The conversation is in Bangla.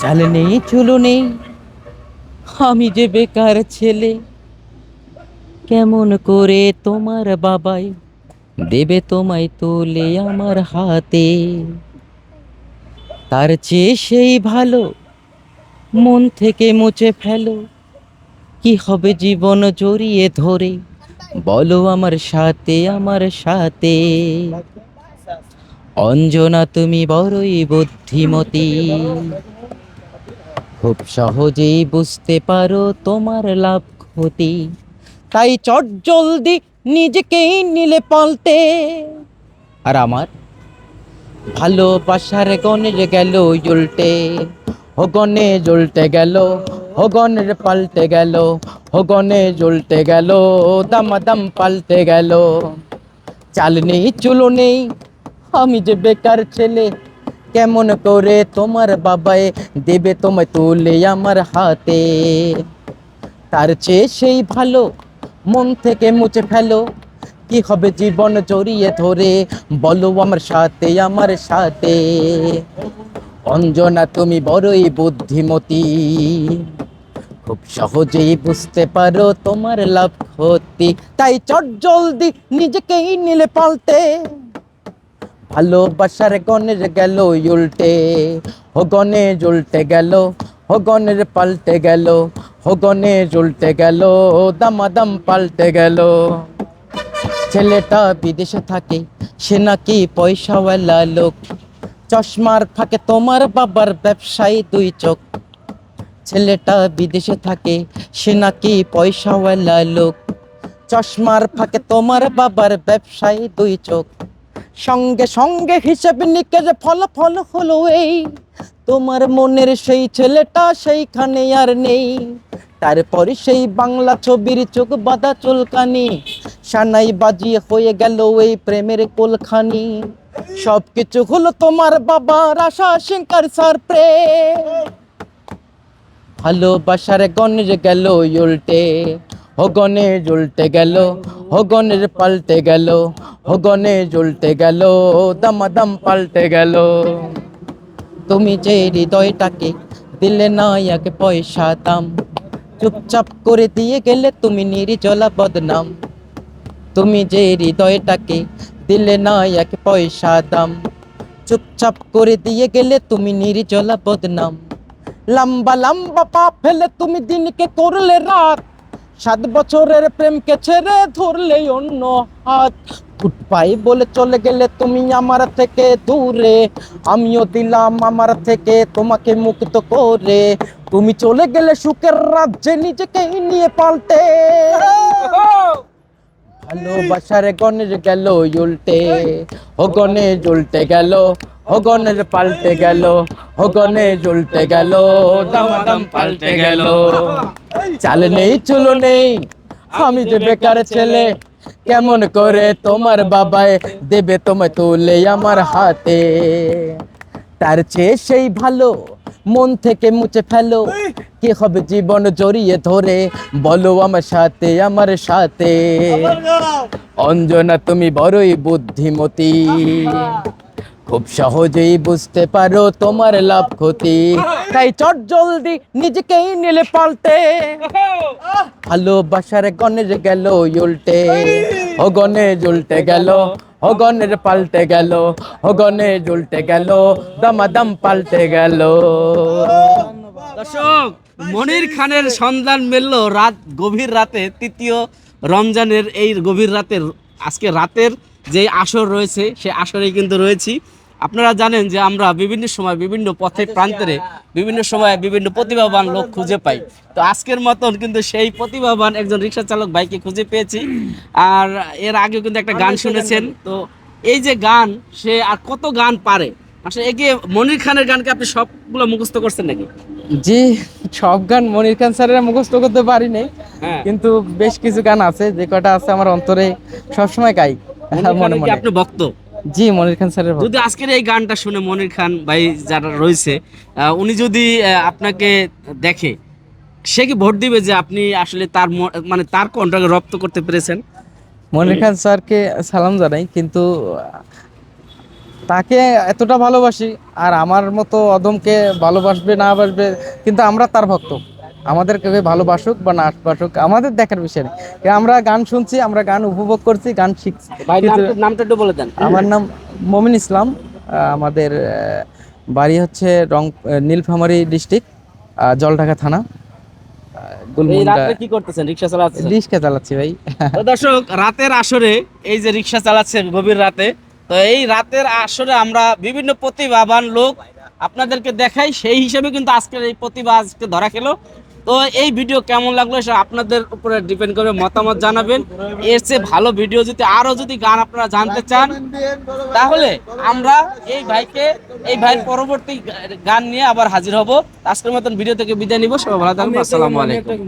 চাল নেই চুলো নেই আমি যে বেকার ছেলে, কেমন করে তোমার বাবাই দেবে তোমায় তোলে আমার হাতে? তার চেয়ে সেই ভালো, মন থেকে মুছে ফেলো। কি হবে জীবন জড়িয়ে ধরে? বলো আমার সাথে আমার সাথে। অঞ্জনা, তুমি বড়ই বুদ্ধিমতী। খুব সহজেই বুঝতে পারো তোমার লাভ ক্ষতি। তাই চট জলদি নিজেকেই নিলে পাল্টে। আর আমার? ভালোবাসার গণের গেল উল্টে। হগনে জ্বলতে গেল হগনের পাল্টে গেল হগনে জ্বলতে গেল দামাদাম পাল্টে গেল। চাল নেই, চুলো নেই, আমি যে বেকার ছেলে কেমন করে তোমার বাবায় দেবে তোমায় তুলে আমার হাতে? তার চেয়ে সেই ভালো, মন থেকে মুছে ফেলো। কি হবে জীবন জড়িয়ে ধরে, বলো আমার সাথে আমার সাথে। অঞ্জনা, তুমি বড়ই বুদ্ধিমতী। খুব সহজেই বুঝতে পারো তোমার লাভ ক্ষতি। তাই চট জলদি নিজেকেই নিলে পাল্টে। ভালোবাসার গণের গেল উল্টে হগনে জ্বলতে গেল হগনের পাল্টে গেল হগনে জ্বলতে গেল, দামাদাম পাল্টে গেল। ছেলেটা বিদেশে থাকে, সে নাকি পয়সাওয়ালা লোক। চশমার ফাঁকে তোমার বাবার ব্যবসায়ী দুই চোখ। ছেলেটা বিদেশে থাকে, সে নাকি পয়সাওয়ালা লোক। চশমার ফাঁকে তোমার বাবার ব্যবসায়ী দুই চোখ। সঙ্গে সঙ্গে হিসেব নিকেশ ফল ফল হলো এই। তোমার মনের সেই ছেলেটা সেইখানে আর নেই। তারপরে সেই বাংলা ছবির চোখ বাঁধা চুলকানি। সানাই বাজিয়ে হয়ে গেল এই প্রেমের কোলখানি। সব কিছু হলো তোমার বাবার আশা সিংকার সার প্রেম। ভালোবাসার গণের গেল উল্টে। হগনে জ্বলতে গেল, হগনের পাল্টে গেল, হগনে জ্বলতে গেল, দামাদাম পাল্টে গেল। তুমি যে হৃদয়টাকে দিলে না এক পয়সা দাম, চুপচাপ করে দিয়ে গেলে তুমি নির্জলা বদনাম। তুমি যে হৃদয়টাকে দিলে না এক পয়সা দাম, চুপচাপ করে দিয়ে গেলে তুমি নির্জলা বদনাম। লম্বা লম্বা পা ফেলে তুমি দিনকে করলে রাত সাত বছরের প্রেমকে ছেড়ে ধরলে অন্য হাত। ফুটপাই বলে চলে গেলে তুমি আমার থেকে দূরে। আমিও দিলাম আমার থেকে তোমাকে মুক্ত করে। তুমি চলে গেলে সুখের রাজ্যে নিজেকে নিয়ে পাল্টে। ভালোবাসার গণের গেল, উল্টে। ও হগনে জ্বলতে গেল হগনের পাল্টে গেল হগনে জ্বলতে গেল, দামাদাম পাল্টে গেল। চাল নেই, চুলো নেই, আমি যে বেকার ছেলে, কেমন করে তোমার বাবায় দেবে তোমায় তুলে আমার হাতে? তার চেয়ে সেই ভালো মন থেকে মুছে ফেলো। কি হবে জীবন জড়িয়ে ধরে? বলো আমার সাথে আমার সাথে। অঞ্জনা তুমি বড়ই বুদ্ধিমতি। খুব সহজেই বুঝতে পারো তোমার লাভ ক্ষতি। তাই চট জলদি নিজেকেই নিলে পাল্টে। ভালোবাসার গণের গেল উল্টে। হগনে উল্টে গেল হগনের পাল্টে গেল হগনে জ্বলতে গেল, দামাদাম পাল্টে গেল। দর্শক, মনির খানের সন্ধান মিলল রাত, গভীর রাতে, তৃতীয় রমজানের এই গভীর রাতের, আজকে রাতের যে আসর রয়েছে, সে আসরে কিন্তু রয়েছি। আপনারা জানেন যে আমরা বিভিন্ন সময় বিভিন্ন পথে প্রান্তরে বিভিন্ন সময় বিভিন্ন প্রতিভাবান লোক খুঁজে পাই। তো আজকের মতন কিন্তু সেই প্রতিভাবান একজন রিক্সা চালক ভাইকে খুঁজে পেয়েছি। আর এর আগেও কিন্তু একটা গান শুনেছেন। তো এই যে গান সে আর কত গান পারে? আসলে একে মনির খানের গানকে আপনি সবগুলো মুখস্থ করছেন নাকি? জি সব গান মনির খান স্যারের মুখস্থ করতে পারি নাই। হ্যাঁ। কিন্তু বেশ কিছু গান আছে যে কটা আছে আমার অন্তরে সবসময় গাই মনে মনে। আপনি ভক্ত? জি মনির খান স্যারের যদি আজকের এই গানটা শুনে মনির খান ভাই যারা রয়েছে উনি যদি আপনাকে দেখে সে কি ভোট দিবে যে আপনি আসলে তার মানে তার কণ্ঠকে রপ্ত করতে পেরেছেন? মনির খান স্যারকে সালাম জানাই কিন্তু তাকে এতটা ভালোবাসি আর আমার মতো অদমকে ভালোবাসবে না বাসবে কিন্তু আমরা তার ভক্ত। আমাদের কেউ ভালোবাসুক বা না বাসুক আমাদের দেখার বিষয় নেই। আমরা গান শুনছি আমরা গান উপভোগ করছি গান শিখছি নামটা- একটু বলে দেন। আমার নাম মমিন ইসলাম আমাদের বাড়ি হচ্ছে রং নীলফামারী ডিস্ট্রিক্ট জলঢাকা থানা। কি করতেছেন? রিক্সা চালাচ্ছেন? রিক্সা চালাচ্ছি ভাই। দর্শক রাতের আসরে এই যে রিক্সা চালাচ্ছে গভীর রাতে তো এই রাতের আসরে আমরা বিভিন্ন প্রতিভাবান লোক আপনাদেরকে দেখাই সেই হিসেবে কিন্তু আজকের এই প্রতিভা আজকে ধরা খেলো। তো এই ভিডিও কেমন লাগল সেটা আপনাদের উপরে ডিপেন্ড করে মতামত জানাবেন। এর চেয়ে ভালো ভিডিও যদি আরও যদি গান আপনারা জানতে চান তাহলে আমরা এই ভাইকে এই ভাইয়ের পরবর্তী গান নিয়ে আবার হাজির হব। আজকের মতন ভিডিও থেকে বিদায় নিব। সবাই ভালো থাকবেন। আসসালামু আলাইকুম।